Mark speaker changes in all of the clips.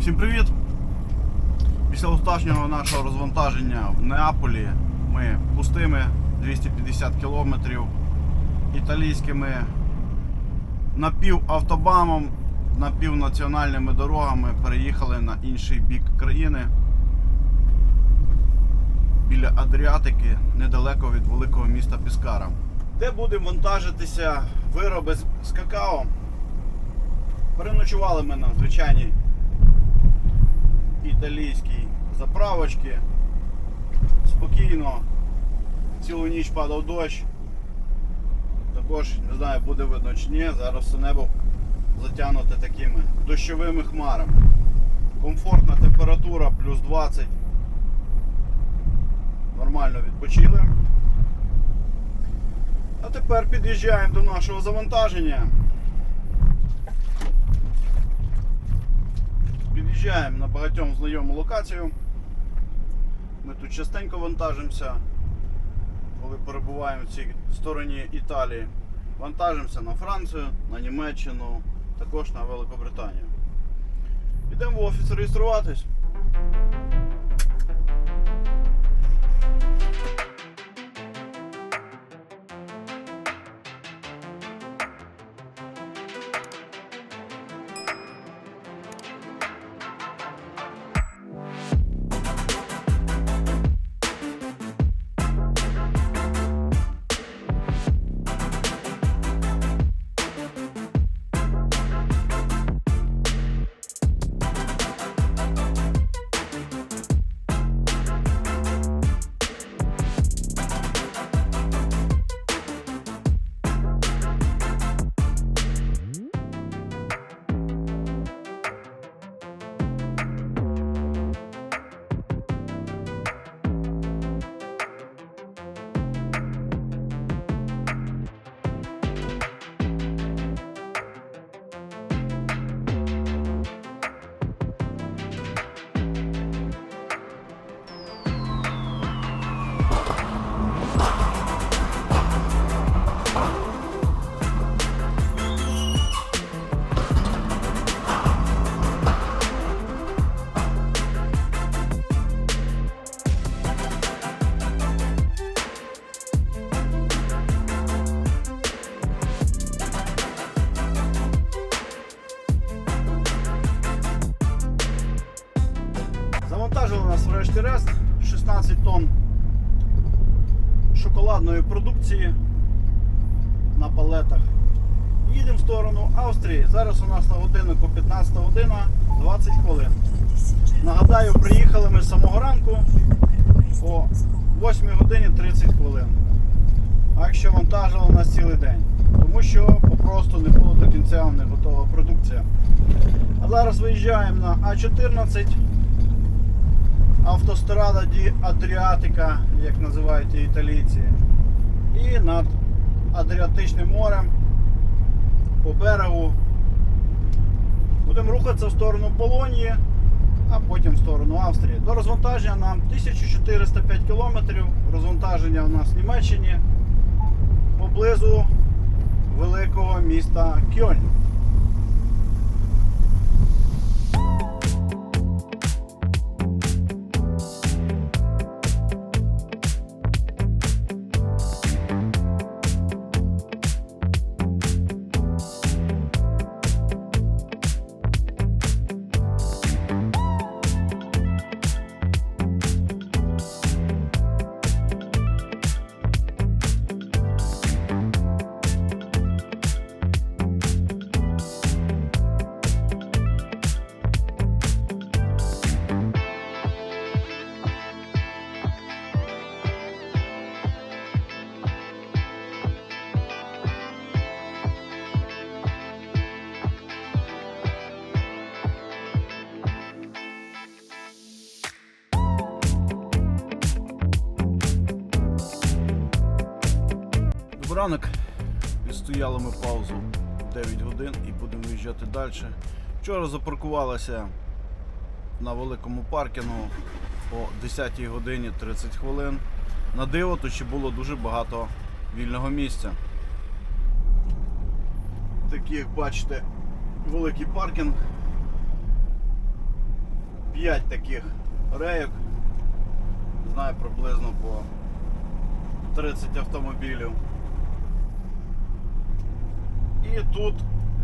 Speaker 1: Всім привіт! Після останнього нашого розвантаження в Неаполі ми пустими 250 кілометрів італійськими напівавтобамом, напівнаціональними дорогами переїхали на інший бік країни біля Адріатики, недалеко від великого міста Піскара, де будемо вантажитися вироби з- какао. Переночували ми на звичайній італійській заправочці. Спокійно. Цілу ніч падав дощ. Також не знаю, буде видно чи ні. Зараз все небо затягнуте такими дощовими хмарами. Комфортна температура плюс 20. Нормально відпочили. А тепер під'їжджаємо до нашого завантаження. Під'їжджаємо на багатьом знайому локацію. Ми тут частенько вантажимося, коли перебуваємо в цій стороні Італії. Вантажимося на Францію, на Німеччину, також на Великобританію. Йдемо в офіс реєструватись. Шоколадної продукції на палетах. Їдемо в сторону Австрії. Зараз у нас на годиннику 15 година 20 хвилин. Нагадаю, приїхали ми з самого ранку о 8 годині 30 хвилин. А якщо вантажили нас цілий день. Тому що попросту не було до кінця не готова продукція. А зараз виїжджаємо на А14 автострада Ді Адріатика, як називають її італійці. І над Адріатичним морем по берегу будемо рухатися в сторону Полонії, а потім в сторону Австрії. До розвантаження нам 1405 кілометрів. Розвантаження у нас в Німеччині поблизу великого міста Кьольн. Ранок. Відстояли ми паузу 9 годин і будемо виїжджати далі. Вчора запаркувалися на великому паркінгу о 10 годині 30 хвилин. На диво тут ще було дуже багато вільного місця. Такий, як бачите, великий паркінг. 5 таких рейок. Знаю приблизно по 30 автомобілів. І тут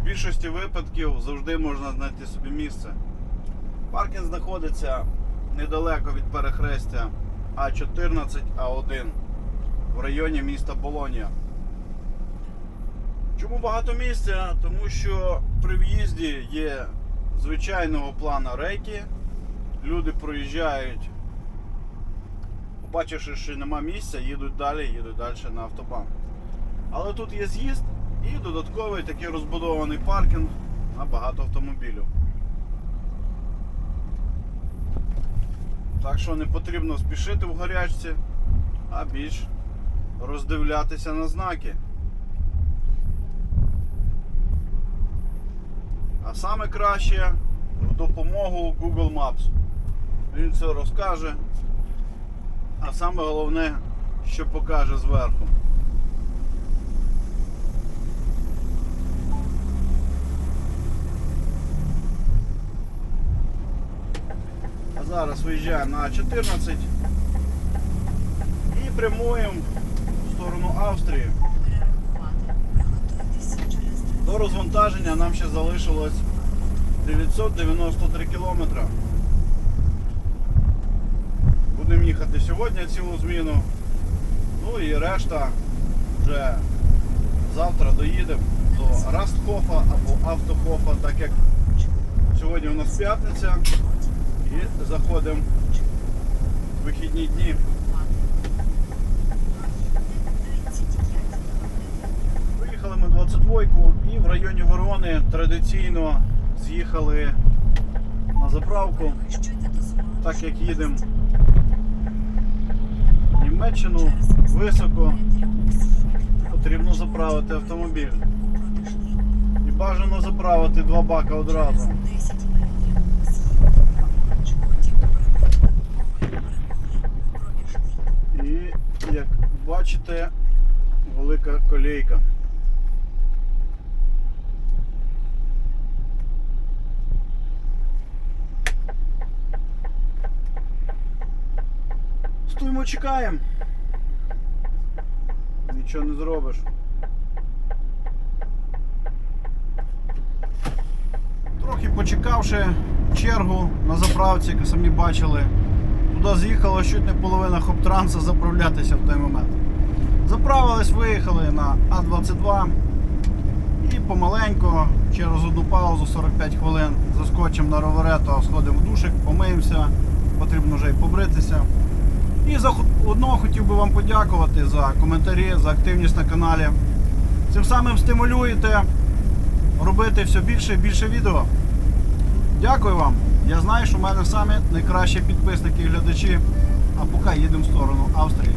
Speaker 1: в більшості випадків завжди можна знайти собі місце. Паркінг знаходиться недалеко від перехрестя А14 А1 в районі міста Болонія. Чому багато місця? Тому що при в'їзді є звичайного плану рейки. Люди проїжджають, побачивши, що нема місця, їдуть далі, їдуть далі на автобан. Але тут є з'їзд і додатковий такий розбудований паркінг на багато автомобілів. Так що не потрібно спішити в гарячці, а більш роздивлятися на знаки. А саме краще в допомогу Google Maps. Він це розкаже. А саме головне, що покаже зверху. Зараз виїжджаємо на 14 і прямуємо в сторону Австрії. До розвантаження нам ще залишилось 993 кілометри. Будемо їхати сьогодні цілу зміну. Ну і решта вже завтра доїдемо до Растхофа або Автохофа, так як сьогодні у нас п'ятниця і заходимо в вихідні дні. Виїхали ми 22-ку і в районі Ворони традиційно з'їхали на заправку, так як їдемо в Німеччину високо, потрібно заправити автомобіль. І бажано заправити два бака одразу. І як бачите, велика колейка. Стоїмо, чекаємо. Нічого не зробиш. Трохи почекавши чергу на заправці, як самі бачили, туди з'їхало чуть не половина хоптранса заправлятися в той момент. Заправились, виїхали на А22 і помаленько, через одну паузу 45 хвилин заскочимо на роверето, сходимо в душик, помиємося, потрібно вже і побритися. І заодно хотів би вам подякувати за коментарі, за активність на каналі. Цим самим стимулюєте робити все більше і більше відео. Дякую вам. Я знаю, що в мене самі найкращі підписники і глядачі. А поки їдемо в сторону Австрії.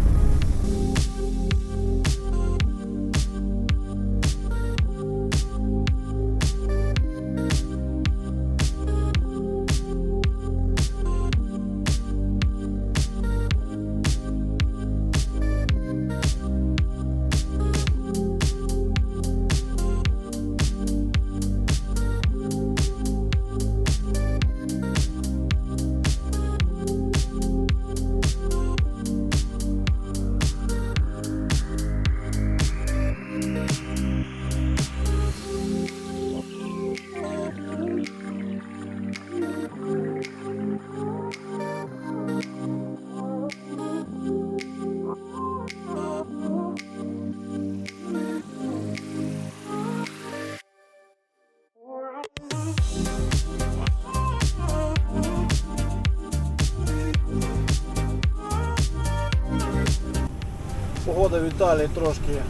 Speaker 1: Погода в Італії трошки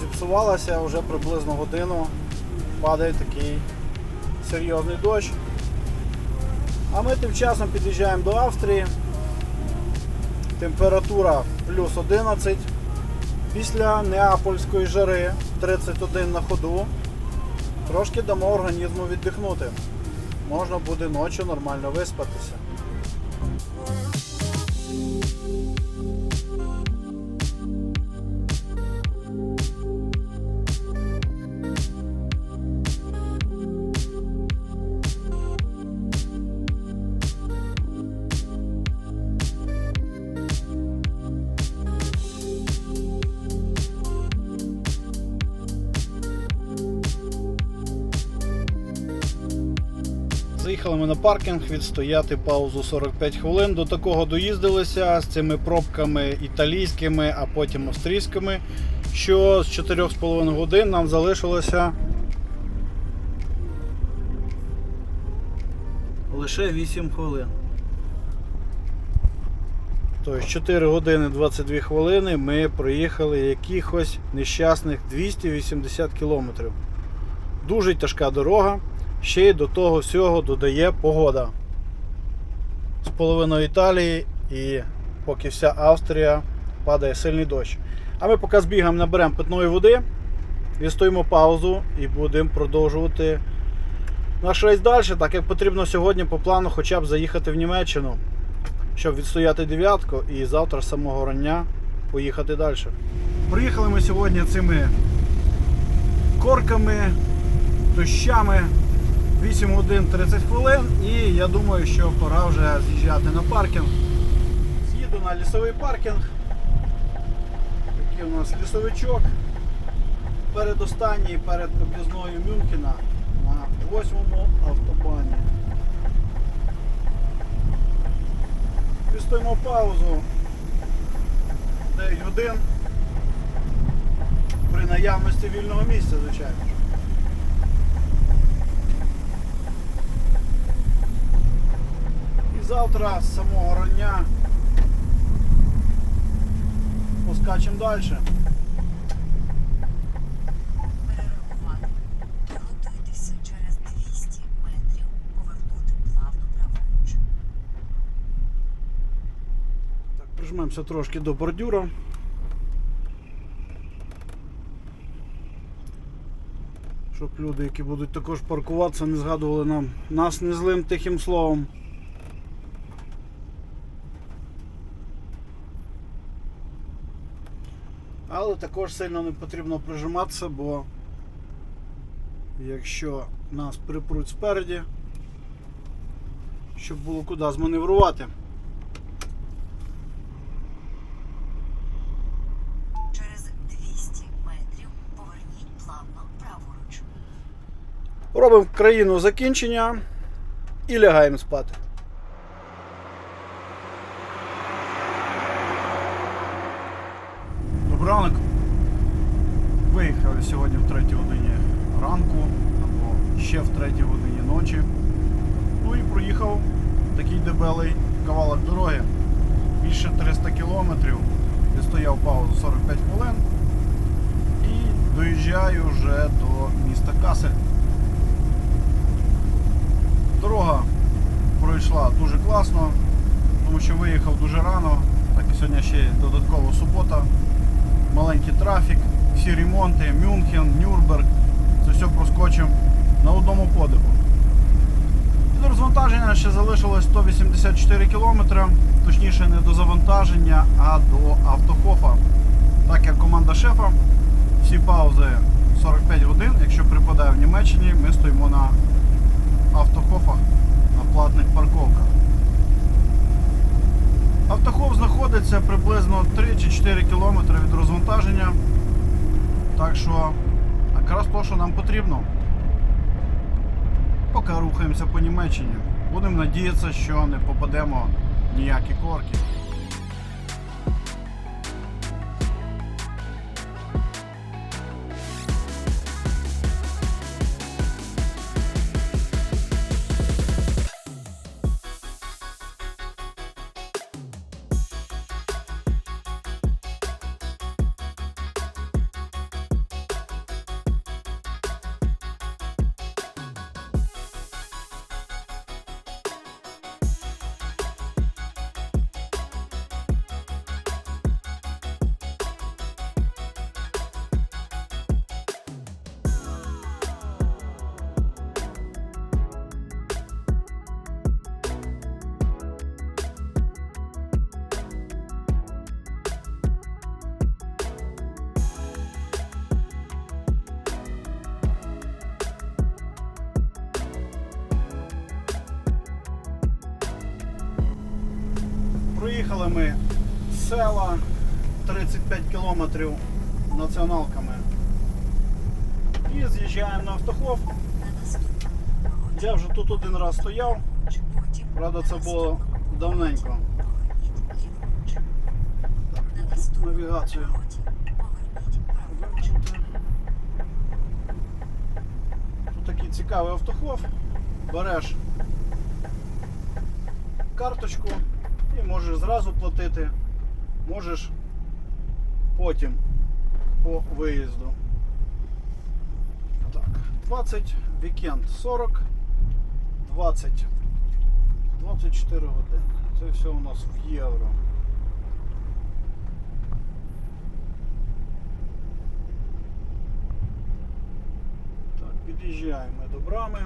Speaker 1: зіпсувалася, вже приблизно годину падає такий серйозний дощ. А ми тим часом під'їжджаємо до Австрії. Температура плюс 11. Після неапольської жари 31 на ходу. Трошки дамо організму віддихнути. Можна буде ночі нормально виспатися. Приїхали ми на паркінг відстояти паузу 45 хвилин. До такого доїздилися з цими пробками італійськими, а потім австрійськими. Що з 4,5 годин нам залишилося лише 8 хвилин. Тобто 4 години 22 хвилини ми проїхали якихось нещасних 280 кілометрів. Дуже тяжка дорога. Ще й до того всього додає погода. З половиною Італії і поки вся Австрія падає сильний дощ. А ми поки збігаємо, наберемо питної води, відстоїмо паузу і будемо продовжувати наш рейс далі, так як потрібно сьогодні по плану хоча б заїхати в Німеччину, щоб відстояти дев'ятку і завтра з самого рання поїхати далі. Приїхали ми сьогодні цими корками, дощами. 8 годин 30 хвилин і я думаю, що пора вже з'їжджати на паркінг. З'їду на лісовий паркінг. Такий у нас лісовичок. Передостанній перед об'їзною Мюнхена на 8-му автобані. Відстоїмо паузу 9 годин. При наявності вільного місця, звичайно. ж. І завтра з самого рання поскачемо далі.
Speaker 2: Перерахувати. Приготуйтеся через 200 метрів повернути плавно праворуч.
Speaker 1: Прижмемося трошки до бордюра. Щоб люди, які будуть також паркуватися, не згадували нам нас незлим тихим словом. Але також сильно не потрібно прижиматися, бо якщо нас припруть спереді, щоб було куди зманеврувати.
Speaker 2: Через 200 метрів поверніть плавно праворуч.
Speaker 1: Робимо країну закінчення і лягаємо спати. Ранок. Виїхали сьогодні в 3 годині ранку або ще в 3 годині ночі. Ну і проїхав такий дебелий кавалок дороги. Більше 300 кілометрів. Відстояв паузу 45 хвилин. І доїжджаю вже до міста Касель. Дорога пройшла дуже класно, тому що виїхав дуже рано, так і сьогодні ще й додаткова субота, маленький трафік, всі ремонти, Мюнхен, Нюрнберг, це все проскочив на одному подиху. До розвантаження ще залишилось 184 км, точніше не до завантаження, а до автохофа. Так як команда шефа, всі паузи 45 годин, якщо припадає в Німеччині, ми стоїмо на автохофах на платних парковках. Автохоф знаходиться приблизно 3 чи 4 кілометри від розвантаження. Так що якраз то, що нам потрібно. Поки рухаємося по Німеччині. Будемо надіятися, що не попадемо в ніякі корки. Проїхали ми з села 35 кілометрів націоналками. І з'їжджаємо на
Speaker 2: повороті
Speaker 1: Я вже тут один раз стояв, правда це було давненько. Навігацію. Тут такий цікавий автохов. Береш карточку і можеш зразу платити, можеш потім по виїзду. Так, 20, вікенд 40, 20, 24 години. Це все у нас в євро. Так, під'їжджаємо до брами.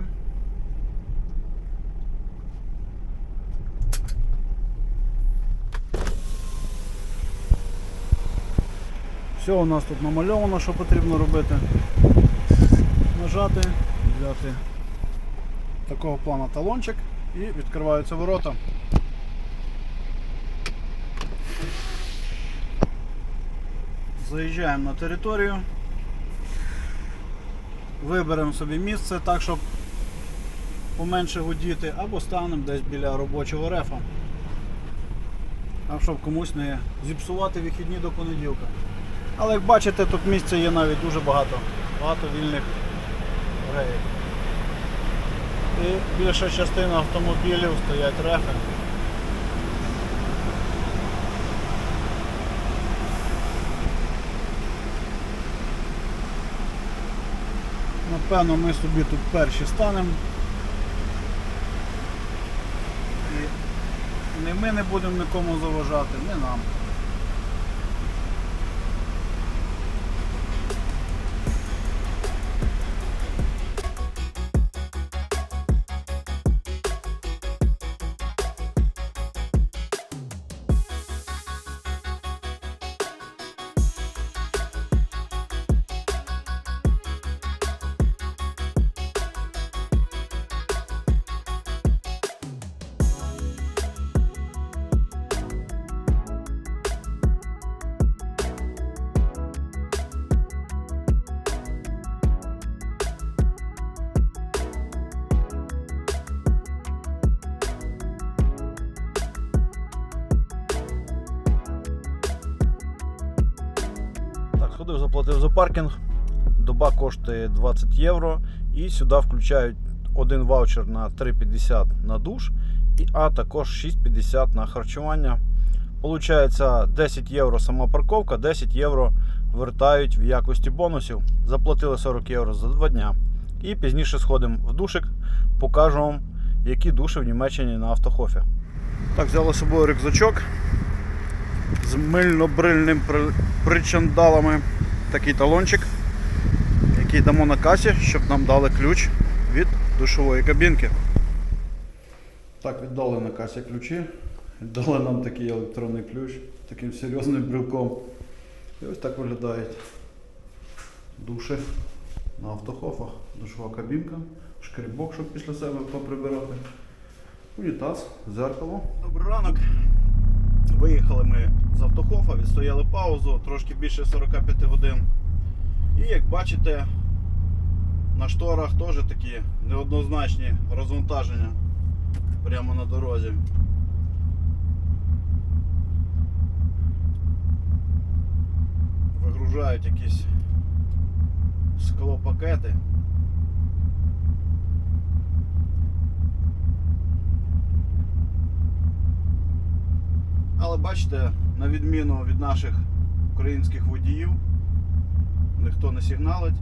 Speaker 1: Все у нас тут намальовано, що потрібно робити. Нажати, взяти такого плану талончик і відкриваються ворота. Заїжджаємо на територію. Виберемо собі місце так, щоб поменше гудіти, або станемо десь біля робочого рефа. А щоб комусь не зіпсувати вихідні до понеділка. Але як бачите, тут місця є навіть дуже багато. Багато вільних реїв. І більша частина автомобілів стоять рефи. Напевно, ми собі тут перші станемо. І ми не будемо нікому заважати, не нам. Сходив, заплатив за паркінг. Доба коштує 20 євро. І сюди включають один ваучер на 3,50 на душ, а також 6,50 на харчування. Получається 10 євро сама парковка, 10 євро вертають в якості бонусів. Заплатили 40 євро за 2 дня. І пізніше сходимо в душик, покажу вам, які душі в Німеччині на автохофі. Так, взяли з собою рюкзачок з мильно-брильним причандалами. Такий талончик, який дамо на касі, щоб нам дали ключ від душової кабінки. Так, віддали на касі ключі. Дали нам такий електронний ключ таким серйозним брелком. І ось так виглядають душі на автохофах. Душова кабінка, шкрібок, щоб після себе поприбирати. Унітаз, зеркало. Добрий ранок. Виїхали ми з автохофа, відстояли паузу, трошки більше 45 годин. І як бачите, на шторах теж такі неоднозначні розвантаження прямо на дорозі. Вигружають якісь склопакети. Але бачите, на відміну від наших українських водіїв, ніхто не сигналить,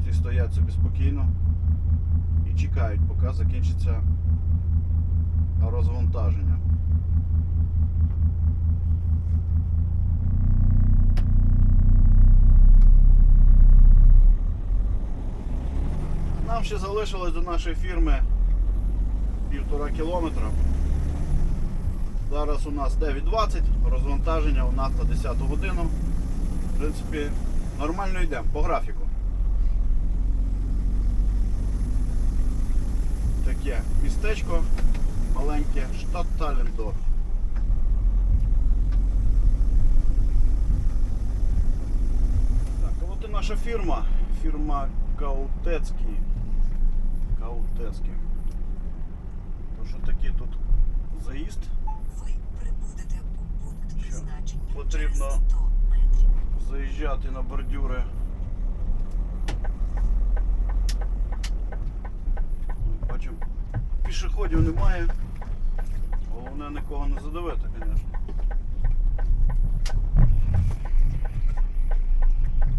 Speaker 1: всі стоять собі спокійно і чекають, поки закінчиться розвантаження. Нам ще залишилось до нашої фірми півтора кілометра. Зараз у нас 9.20, розвантаження у нас на 10 годину. В принципі, нормально йдемо по графіку. Таке містечко маленьке, штат Талендорф. Так, а от і наша фірма, фірма Каутецький. Каутески. То що такий тут заїзд. Потрібно
Speaker 2: через 100 метрів.
Speaker 1: заїжджати на бордюри. Бачимо, пішоходів немає. Головне нікого не задавити, звісно.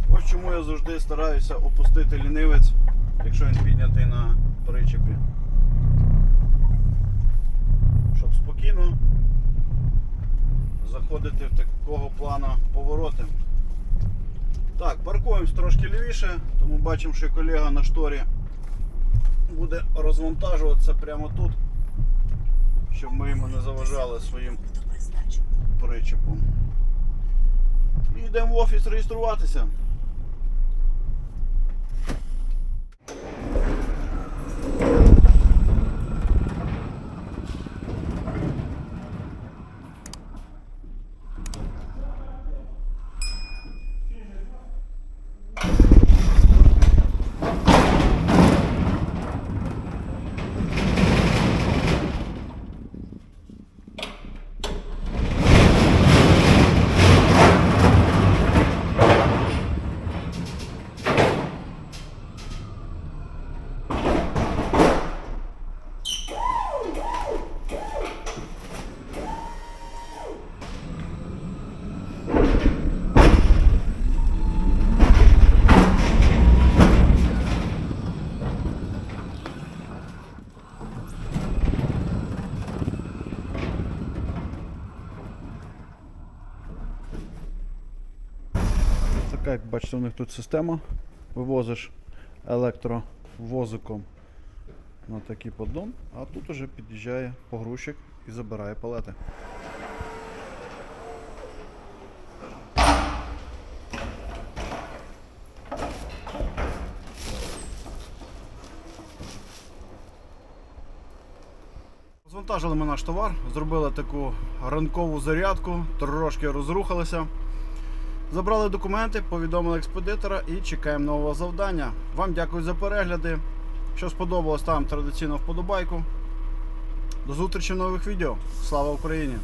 Speaker 1: Ось чому я завжди стараюся опустити лінивець, якщо він піднятий на причепі. Щоб спокійно заходити в такого плану повороти. Так, паркуємось трошки лівіше, тому бачимо, що колега на шторі буде розвантажуватися прямо тут, щоб ми йому не заважали своїм причепом. І йдемо в офіс реєструватися. Така, як бачите, у них тут система. Вивозиш електровозиком на такий поддон, а тут уже під'їжджає погрузчик і забирає палети. Звантажили ми наш товар, зробили таку ранкову зарядку, трошки розрухалися. Забрали документи, повідомили експедитора і чекаємо нового завдання. Вам дякую за перегляди. Що сподобалось, там традиційно вподобайку. До зустрічі в нових відео. Слава Україні!